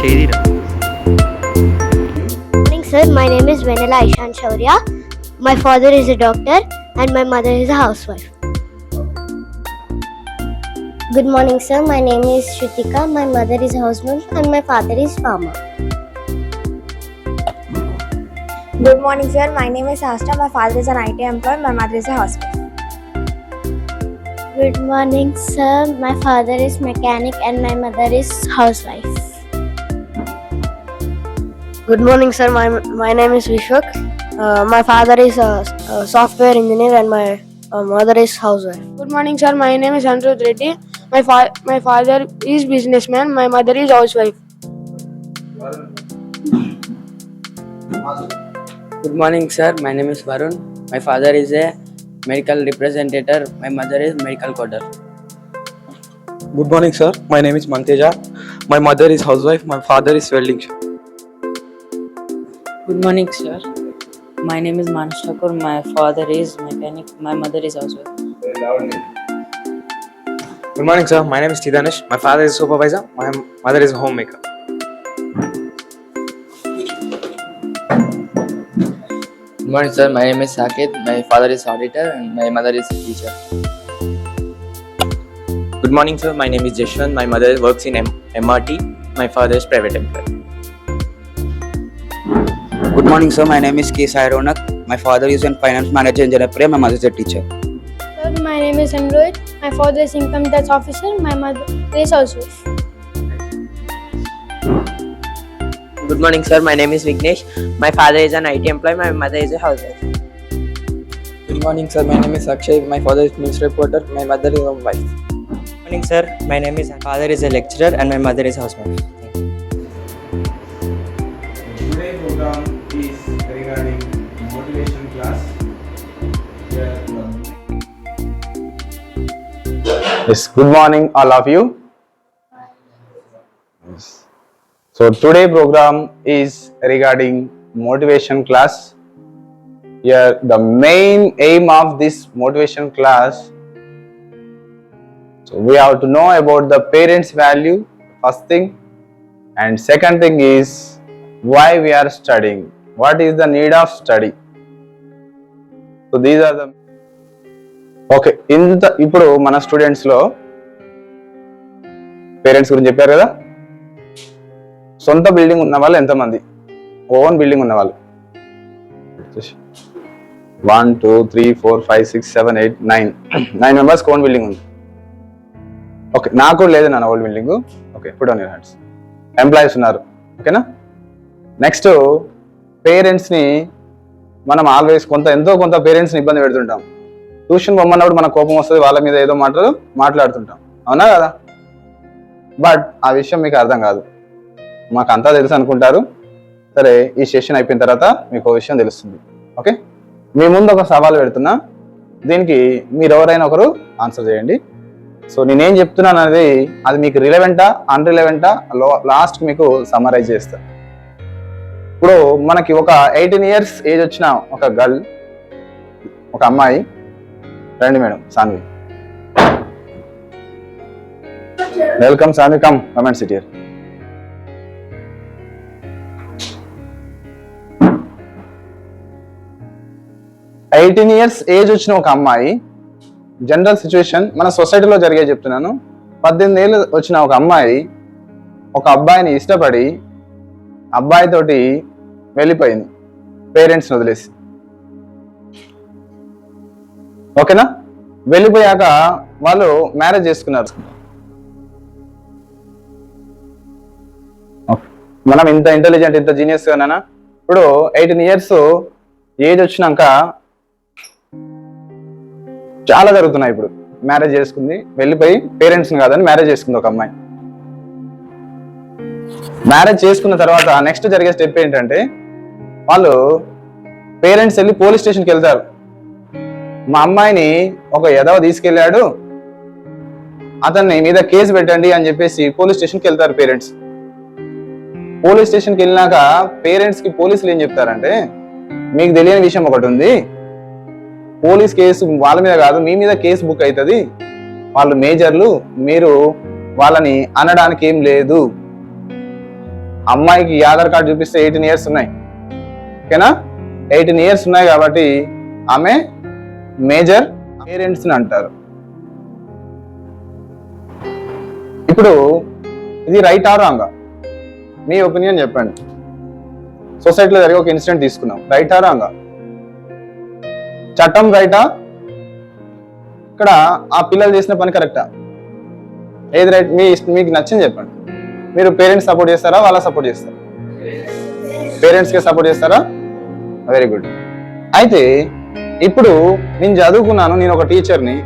Good morning, sir. My name is Vanilla Ishan Shaurya. My father is a doctor and my mother is a housewife. Good morning, sir. My name is Shrutika. My mother is a housewife and my father is farmer. Good morning, sir. My name is Astra. My father is an IT employee. and My mother is a housewife. Good morning, sir. My father is mechanic and my mother is housewife. Good morning, sir. My, my name is Vishwak. Uh, my father is a, a software engineer and my uh, mother is housewife. Good morning, sir. My name is Anirudh Reddy. My fa- my father is businessman. My mother is housewife. Good morning, sir. My name is Varun. My father is a medical representative. My mother is medical coder. Good morning, sir. My name is Manteja. My mother is housewife. My father is welding shop. Good morning, sir. My name is Manush Thakur. My father is mechanic. My mother is housewife. Good morning, sir. My name is Chidanish. My father is supervisor. My mother is homemaker. Good morning, sir. My name is Saket. My father is auditor and my mother is teacher. Good morning, sir. My name is Jashwant. My mother works in M- MRT. My father is private employee. Good morning, sir. My name is K. Sai Ronak. My father is a finance manager in Janapura. My mother is a teacher. Sir, my name is Android. My father is an income tax officer. My mother is also. Good morning, sir. My name is Vignesh. My father is an IT employee. My mother is a housewife. Good morning, sir. My name is Akshay. My father is news reporter. My mother is a wife. Good morning, sir. My name is My father is a lecturer and my mother is a housewife. Yes, good morning, all of you. Yes. So today program is regarding motivation class. Here, the main aim of this motivation class. So we have to know about the parents' value. First thing, and second thing is why we are studying. What is the need of study? So these are the okay ఇంత ఇప్పుడు మన స్టూడెంట్స్లో parents గురించి చెప్పారు కదా? సొంత building ఉన్న వాళ్ళు ఎంతమంది? ఓన్ బిల్డింగ్ ఉన్న వాళ్ళు. One two three four five six seven eight nine nine members own building ఉంది. ఓకే నాకు కూడా లేదు నాన్న old building okay put on your hands employees ఉన్నారు. ఓకేనా నెక్స్ట్ పేరెంట్స్ని మనం ఆల్వేస్ కొంత ఎంతో కొంత పేరెంట్స్ని ఇబ్బంది పెడుతుంటాం. ట్యూషన్ పొమ్మన్నప్పుడు మన కోపం వస్తుంది వాళ్ళ మీద ఏదో మాటలు మాట్లాడుతుంటాం. అవునా కదా? బట్ ఆ విషయం మీకు అర్థం కాదు. మాకు అంతా తెలుసు అనుకుంటారు. సరే ఈ సెషన్ అయిపోయిన తర్వాత మీకు ఒక విషయం తెలుస్తుంది. ఓకే? మీ ముందు ఒక సవాల్ పెడుతున్నా. దీనికి మీరు ఎవరైనా ఒకరు ఆన్సర్ చేయండి. సో నేనేం చెప్తున్నాను అనేది అది మీకు రిలవెంటా అన్రిలవెంటా లాస్ట్ మీకు సమరైజ్ చేస్తా. ఇప్పుడు మనకి ఒక ఎయిటీన్ ఇయర్స్ ఏజ్ వచ్చిన ఒక గర్ల్ ఒక అమ్మాయి రండి madam Sanvi. Welcome Sanvi come comment city eighteen years age వచ్చిన ఒక అమ్మాయి జనరల్ సిచ్యువేషన్ మన సొసైటీలో జరిగే చెప్తున్నాను. పద్దెనిమిది ఏళ్ళు వచ్చిన ఒక అమ్మాయి ఒక అబ్బాయిని ఇష్టపడి అబ్బాయితోటి వెళ్ళిపోయింది పేరెంట్స్ని వదిలేసి. ఓకేనా? వెళ్ళిపోయాక వాళ్ళు మ్యారేజ్ చేసుకున్నారు. మనం ఇంత ఇంటెలిజెంట్ ఇంత జీనియస్ గానా ఇప్పుడు ఎయిటీన్ ఇయర్స్ ఏజ్ వచ్చినాక చాలా జరుగుతున్నాయి ఇప్పుడు. మ్యారేజ్ చేసుకుంది వెళ్ళిపోయి పేరెంట్స్ని కాదని మ్యారేజ్ చేసుకుంది ఒక అమ్మాయి. మ్యారేజ్ చేసుకున్న తర్వాత నెక్స్ట్ జరిగే స్టెప్ ఏంటంటే వాళ్ళు పేరెంట్స్ వెళ్ళి పోలీస్ స్టేషన్కి వెళ్తారు. మా అమ్మాయిని ఒక ఎదవ తీసుకెళ్ళాడు. అతన్ని మీద కేసు పెట్టండి అని చెప్పేసి పోలీస్ స్టేషన్కి వెళ్తారు పేరెంట్స్. పోలీస్ స్టేషన్కి వెళ్ళినాక పేరెంట్స్కి పోలీసులు ఏం చెప్తారంటే మీకు తెలియని విషయం ఒకటి ఉంది. పోలీస్ కేసు వాళ్ళ మీద కాదు మీ మీద కేసు బుక్ అవుతుంది. వాళ్ళు మేజర్లు మీరు వాళ్ళని అనడానికి ఏం లేదు. అమ్మాయికి ఆధార్ కార్డు చూపిస్తే ఎయిటీన్ ఇయర్స్ ఉన్నాయి. ఓకేనా? ఎయిటీన్ ఇయర్స్ ఉన్నాయి కాబట్టి ఆమె మేజర్ పేరెంట్స్ అంటారు. ఇప్పుడు ఇది రైట్ ఆ రాంగా మీ ఒపీనియన్ చెప్పండి. సొసైటీలో జరిగే ఒక ఇన్సిడెంట్ తీసుకున్నాం రైట్ ఆ రాంగా చట్టం రైటా ఇక్కడ ఆ పిల్లలు చేసిన పని కరెక్టా ఏది రైట్ మీ మీకు నచ్చింది చెప్పండి. మీరు పేరెంట్స్ సపోర్ట్ చేస్తారా? వాళ్ళ సపోర్ట్ చేస్తారా? పేరెంట్స్కి సపోర్ట్ చేస్తారా? వెరీ గుడ్ అయితే ఇప్పుడు నేను చదువుకున్నాను నేను ఒక టీచర్ని.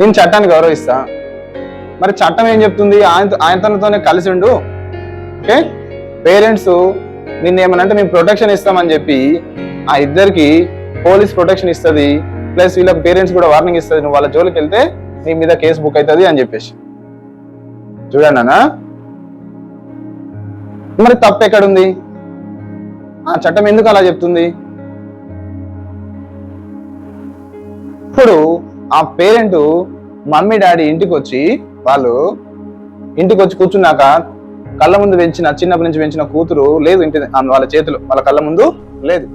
నేను చట్టాన్ని గౌరవిస్తా. మరి చట్టం ఏం చెప్తుంది? ఆయన ఆయనతోనే కలిసి ఉండు. ఓకే? పేరెంట్స్ నిన్న ఏమనంటే మేము ప్రొటెక్షన్ ఇస్తామని చెప్పి ఆ ఇద్దరికి పోలీస్ ప్రొటెక్షన్ ఇస్తుంది. ప్లస్ వీళ్ళ పేరెంట్స్ కూడా వార్నింగ్ ఇస్తుంది. నువ్వు వాళ్ళ జోలికి వెళ్తే నీ మీద కేసు బుక్ అవుతుంది అని చెప్పేసి. చూడండి అన్న. మరి తప్పు ఎక్కడుంది? ఆ చట్టం ఎందుకు అలా చెప్తుంది? ఇప్పుడు ఆ పేరెంట్ మమ్మీ డాడీ ఇంటికి వచ్చి వాళ్ళు ఇంటికి వచ్చి కూర్చున్నాక కళ్ళ ముందు పెంచిన చిన్నప్పటి నుంచి పెంచిన కూతురు లేదు ఇంటి వాళ్ళ చేతిలో వాళ్ళ కళ్ళ ముందు లేదు.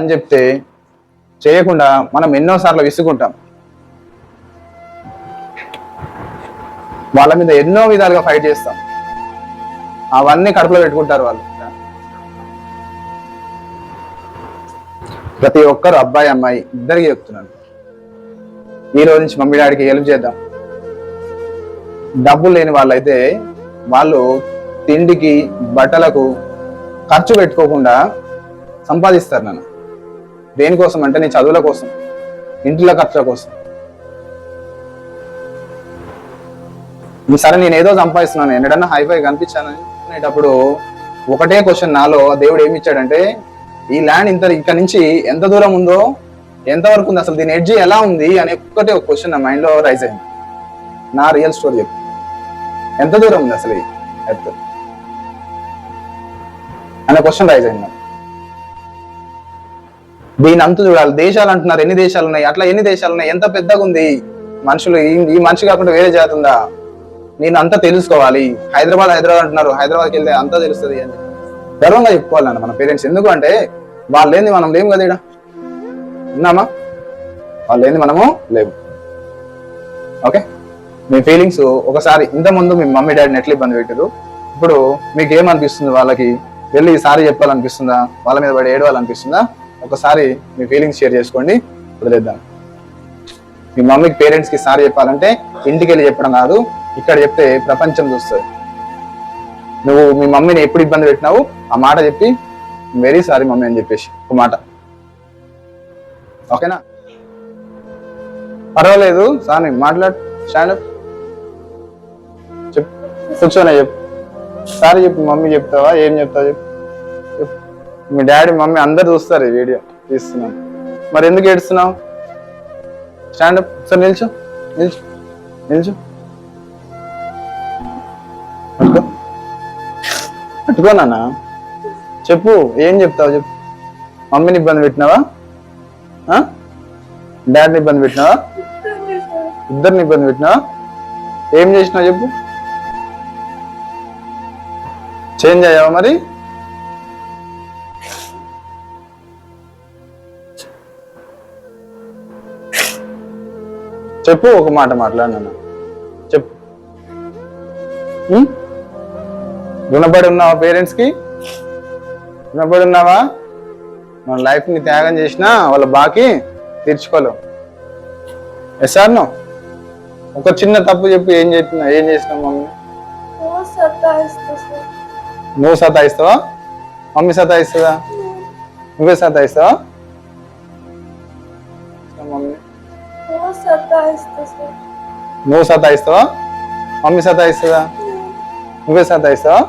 అని చెప్తే చేయకుండా మనం ఎన్నోసార్లు విసుకుంటాం వాళ్ళ మీద ఎన్నో విధాలుగా ఫైట్ చేస్తాం. అవన్నీ కడుపులో పెట్టుకుంటారు వాళ్ళు. ప్రతి ఒక్కరు అబ్బాయి అమ్మాయి ఇద్దరికి చెప్తున్నాను. ఈ రోజు నుంచి మమ్మీ డాడీకి హెల్ప్ చేద్దాం. డబ్బులు లేని వాళ్ళైతే వాళ్ళు తిండికి బట్టలకు ఖర్చు పెట్టుకోకుండా సంపాదిస్తారు నన్ను. దేనికోసం అంటే నీ చదువుల కోసం ఇంటిలో ఖర్చుల కోసం. సరే నేను ఏదో సంపాదిస్తున్నాను ఎన్నడన్నా హైఫై కనిపించాను అనేటప్పుడు ఒకటే క్వశ్చన్ నాలో దేవుడు ఏమి ఇచ్చాడంటే ఈ ల్యాండ్ ఇంత ఇక్కడ నుంచి ఎంత దూరం ఉందో ఎంత వరకు ఉంది అసలు దీని ఎడ్జి ఎలా ఉంది అనే ఒక్కటే ఒక క్వశ్చన్ నా మైండ్లో రైజ్ అయింది. నా రియల్ స్టోరీ చెప్పు. ఎంత దూరం ఉంది అసలు ఎత్తు అనే క్వశ్చన్ రైజ్ అయింది నాకు. దీని అంత చూడాలి. దేశాలు అంటున్నారు ఎన్ని దేశాలు ఉన్నాయి? అట్లా ఎన్ని దేశాలు ఉన్నాయి? ఎంత పెద్దగా ఉంది? మనుషులు ఈ- మనిషి కాకుండా వేరే జాతి ఉందా? నేను అంతా తెలుసుకోవాలి. హైదరాబాద్ హైదరాబాద్ అంటున్నారు. హైదరాబాద్కి వెళ్తే అంతా తెలుస్తుంది అని. గర్వంగా చెప్పుకోవాలన్న మన పేరెంట్స్. ఎందుకు అంటే వాళ్ళు లేని మనం లేము కదా ఈడ? ఉన్నామా? వాళ్ళు లేని మనము? లేవు ఓకే? మీ ఫీలింగ్స్ ఒకసారి ఇంత ముందు మీ మమ్మీ డాడీని ఎట్లా ఇబ్బంది పెట్టారు ఇప్పుడు మీకు ఏమనిపిస్తుంది వాళ్ళకి? వెళ్ళి సారీ చెప్పాలనిపిస్తుందా? వాళ్ళ మీద పడి ఏడవాలనిపిస్తుందా? ఒకసారి మీ ఫీలింగ్స్ షేర్ చేసుకోండి వదిలేద్దాం. మీ మమ్మీకి పేరెంట్స్కి సారి చెప్పాలంటే ఇంటికి వెళ్ళి చెప్పడం కాదు ఇక్కడ చెప్తే ప్రపంచం చూస్తుంది. నువ్వు మీ మమ్మీని ఎప్పుడు ఇబ్బంది పెట్టినావు? ఆ మాట చెప్పి వెరీ సారీ మమ్మీ అని చెప్పేసి ఒక మాట. ఓకేనా? పర్వాలేదు సార్ మాట్లాడు స్టాండప్ చెప్పు కూర్చోనే చెప్పు. సారీ చెప్పు మమ్మీ చెప్తావా ఏం చెప్తావా చెప్పు. మీ డాడీ మమ్మీ అందరు చూస్తారు ఈ వీడియో తీస్తున్నాను. మరి ఎందుకు ఏడుస్తున్నావు? స్టాండప్ సార్ నిల్చో. నిల్చో. నిల్చో. పట్టుకో. పట్టుకో నాన్న. చెప్పు ఏం చెప్తావు చెప్పు. మమ్మీని ఇబ్బంది పెట్టినావా? ఆ? డాడీని ఇబ్బంది పెట్టినావా? ఇద్దరిని ఇబ్బంది పెట్టినావా? ఏం చేసినావు చెప్పు. చేంజ్ అయ్యావా మరి? చెప్పు ఒక మాట మాట్లాడినా చెప్పు? రుణపడి ఉన్నావా పేరెంట్స్కి రుణపడి ఉన్నావా మన లైఫ్ని త్యాగం చేసినా వాళ్ళ బాకీ తీర్చుకోలేవు. Yes are no? ఒక చిన్న తప్పు చెప్పి ఏం చేస్తున్నా ఏం చేసినావు మమ్మీ? నువ్వు సతాయిస్తావా? మమ్మీ సతాయిస్తుందా? నువ్వే సతాయిస్తావా? మమ్మీ. నువ్వు సతాయిస్తావా మమ్మీ సతాయిస్తుందా? నువ్వే సతాయిస్తావా?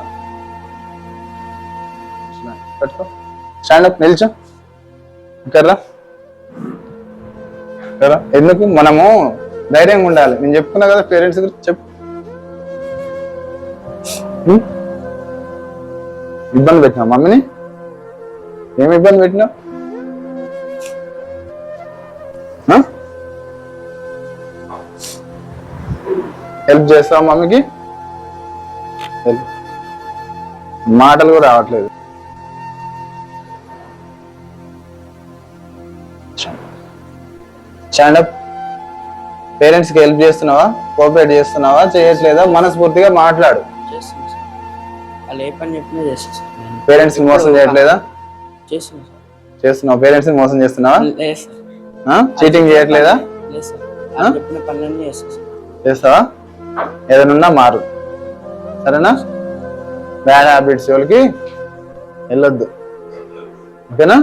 పట్టుకో. స్టాండ్ అప్ నిల్చో. ఇక్కడ్రా. ఎందుకు? మనము ధైర్యంగా ఉండాలి. నేను చెప్పుకున్నా కదా పేరెంట్స్ గురించి చెప్పు. ఇబ్బంది పెట్టినా మమ్మీని? ఏమి ఇబ్బంది పెట్టినావు? హెల్ప్ చేస్తావా మమ్మీకి? హెల్ప్. మాటలు కూడా రావట్లేదు. స్టాండప్ పేరెంట్స్కి హెల్ప్ చేస్తున్నావా? కోఆపరేట్ చేస్తున్నావా? చేయట్లేదా? మనస్ఫూర్తిగా మాట్లాడు. చేస్తాను సార్. వాళ్ళు ఏ పని చెప్పినా చేస్తాను సార్. నేను పేరెంట్స్కి మోసం చేయట్లేదా? చేస్తున్నావు? పేరెంట్స్కి మోసం చేస్తున్నావా? చీటింగ్ చేయట్లేదా? చేస్తావా? ఏదైనా మారు. సరేనా? బ్యాడ్ హ్యాబిట్స్ వాళ్ళకి వెళ్ళొద్దు. ఓకేనా?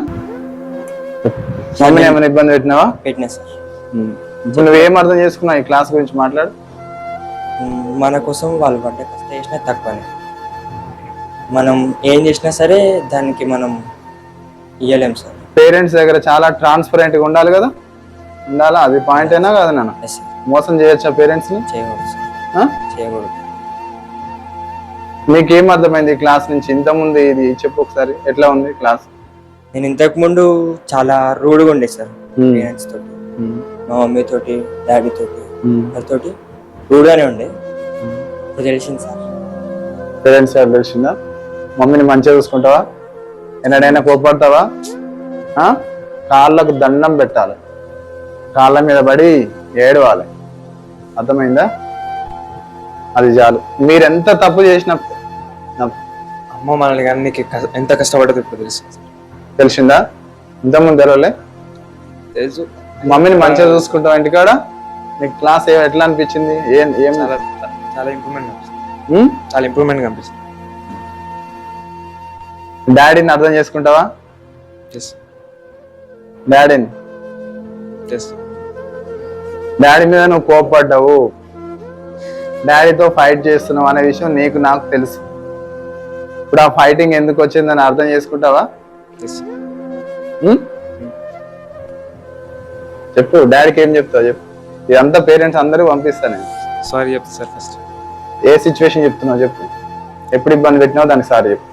మమ్మీని ఏమైనా ఇబ్బంది పెట్టినావా? పెట్టినా సార్. ఇప్పుడు నువ్వేం అర్థం చేసుకున్నావు ఈ క్లాస్ గురించి మాట్లాడు. మన కోసం వాళ్ళు పడ్డ కష్టం చేసినా తక్కువనే. మనం ఏం చేసినా సరే దానికి మనం ఇయ్యలేం సార్. పేరెంట్స్ దగ్గర చాలా ట్రాన్స్పరెంట్గా ఉండాలి కదా? ఉండాలా? అది పాయింట్ అయినా కదా నాన్న. మోసం చేయొచ్చా పేరెంట్స్ని చేయకూడదు. సార్ మీకేం అర్థమైంది క్లాస్ నుంచి? ఇంత ముందు ఇది చెప్పు ఒకసారి. ఎట్లా ఉంది క్లాస్? నేను ఇంతకు ముందు చాలా రూడ్గా ఉండే సార్. పేరెంట్స్ తోటి మా మమ్మీ తోటి డాడీ తోటి తోటి రూడ్గానే ఉండే. ఇప్పుడు తెలిసింది సార్. పేరెంట్స్ గారు తెలిసిందా? మమ్మీని మంచిగా చూసుకుంటావా? ఎన్నడైనా కోపడతావా? కాళ్ళకు దండం పెట్టాలి. కాళ్ళ మీద పడి ఏడవాలి. అర్థమైందా? అది చాలు. మీరు ఎంత తప్పు చేసినా అమ్మ మనల్ని కానీ నీకు ఎంత కష్టపడదు ఇప్పుడు తెలుసు. తెలిసిందా? ఇంతకుముందు తెలవలే? తెలుసు. మమ్మీని మంచిగా చూసుకుంటావు ఇంటికాడ? నీకు క్లాస్ ఏ- ఎట్లా అనిపించింది? ఏం ఏం? చాలా ఇంప్రూవ్మెంట్ కనిపిస్తుంది? చాలా ఇంప్రూవ్మెంట్ కనిపిస్తుంది. డాడీని అర్థం చేసుకుంటావా? డాడీని? డాడీ మీద నువ్వు కోపడ్డావు. డాడీతో ఫైట్ చేస్తున్నావు అనే విషయం నీకు నాకు తెలుసు. ఇప్పుడు ఆ ఫైటింగ్ ఎందుకు వచ్చిందని అర్థం చేసుకుంటావా? ఉం? చెప్పు డాడీకి ఏం చెప్తావు చెప్పు. ఇదంతా పేరెంట్స్ అందరూ పంపిస్తాను. నేను సారీ చెప్తా సార్ ఫస్ట్ ఏ సిచ్యువేషన్ చెప్తున్నావు చెప్పు. ఎప్పుడు ఇబ్బంది పెట్టినావు దానికి సారీ చెప్పు.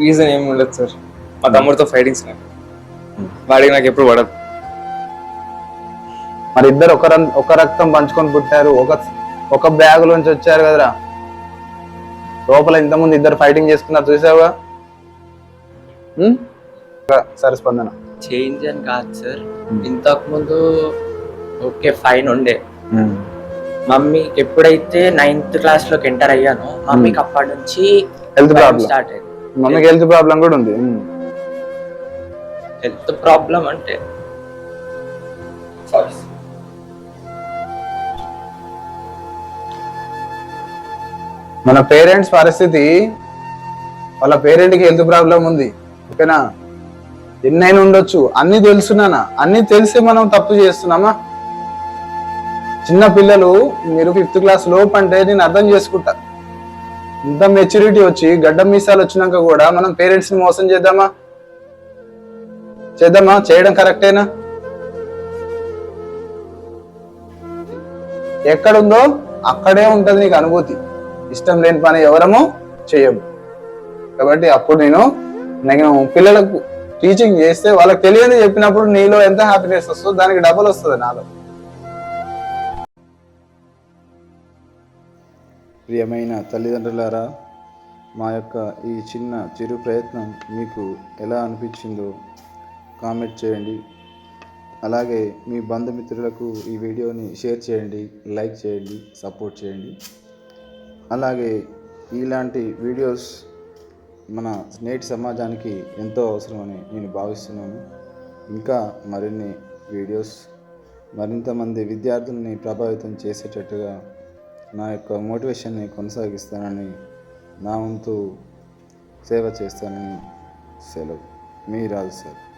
రీజన్ ఏమి ఉండదు సార్ మా తమ్ముడితో ఫైటింగ్స్ నాకు వాడికి నాకు ఎప్పుడు పడదు. మరి ఇద్దరు ఒక ఒక రక్తం పంచుకొని పుట్టారు ఒక ఒక బ్యాగ్ లోంచి వచ్చారు కదరా. లోపల ఇంతకుముందు ఇద్దరు ఫైటింగ్ చేసుకున్నారు చూసావుగా? ఉం? సరే స్పందన. చేంజ్ అని కాదు సార్. ఇంతకు ముందు ఓకే ఫైన్ ఉండే. మమ్మీకి ఎప్పుడైతే నైన్త్ క్లాస్లోకి ఎంటర్ అయ్యానో మమ్మీకి అప్పటి నుంచి హెల్త్ ప్రాబ్లం స్టార్ట్ అయింది. మమ్మీకి హెల్త్ ప్రాబ్లం కూడా ఉంది. హెల్త్ ప్రాబ్లం అంటే మన పేరెంట్స్ పరిస్థితి వాళ్ళ పేరెంట్కి హెల్త్ ప్రాబ్లం ఉంది. ఓకేనా? ఎన్నైనా ఉండొచ్చు. అన్ని తెలుసున్నానా అన్ని తెలిసి మనం తప్పు చేస్తున్నామా? చిన్న పిల్లలు మీరు ఫిఫ్త్ క్లాస్ లోపు అంటే నేను అర్థం చేసుకుంటా. ఇంత మెచ్యూరిటీ వచ్చి గడ్డం మీసాలు వచ్చినాక కూడా మనం పేరెంట్స్ని మోసం చేద్దామా? చేద్దామా? చేయడం కరెక్టేనా? ఎక్కడుందో అక్కడే ఉంటుంది నీకు అనుభూతి. ఇష్టం లేని పని ఎవరము చేయము. కాబట్టి అప్పుడు నేను నేను పిల్లలకు టీచింగ్ చేస్తే వాళ్ళకి తెలియని చెప్పినప్పుడు నీలో ఎంత హ్యాపీనెస్ వస్తుందో దానికి డబుల్ వస్తుంది నాలో. ప్రియమైన తల్లిదండ్రులారా మా యొక్క ఈ చిన్న చిరు ప్రయత్నం మీకు ఎలా అనిపించిందో కామెంట్ చేయండి. అలాగే మీ బంధుమిత్రులకు ఈ వీడియోని షేర్ చేయండి లైక్ చేయండి సపోర్ట్ చేయండి. అలాగే ఇలాంటి వీడియోస్ మన నేటి సమాజానికి ఎంతో అవసరమని నేను భావిస్తున్నాను. ఇంకా మరిన్ని వీడియోస్ మరింతమంది విద్యార్థుల్ని ప్రభావితం చేసేటట్టుగా నా యొక్క మోటివేషన్ని కొనసాగిస్తానని నా వంతు సేవ చేస్తానని సెలవు. మీ రాజు సార్.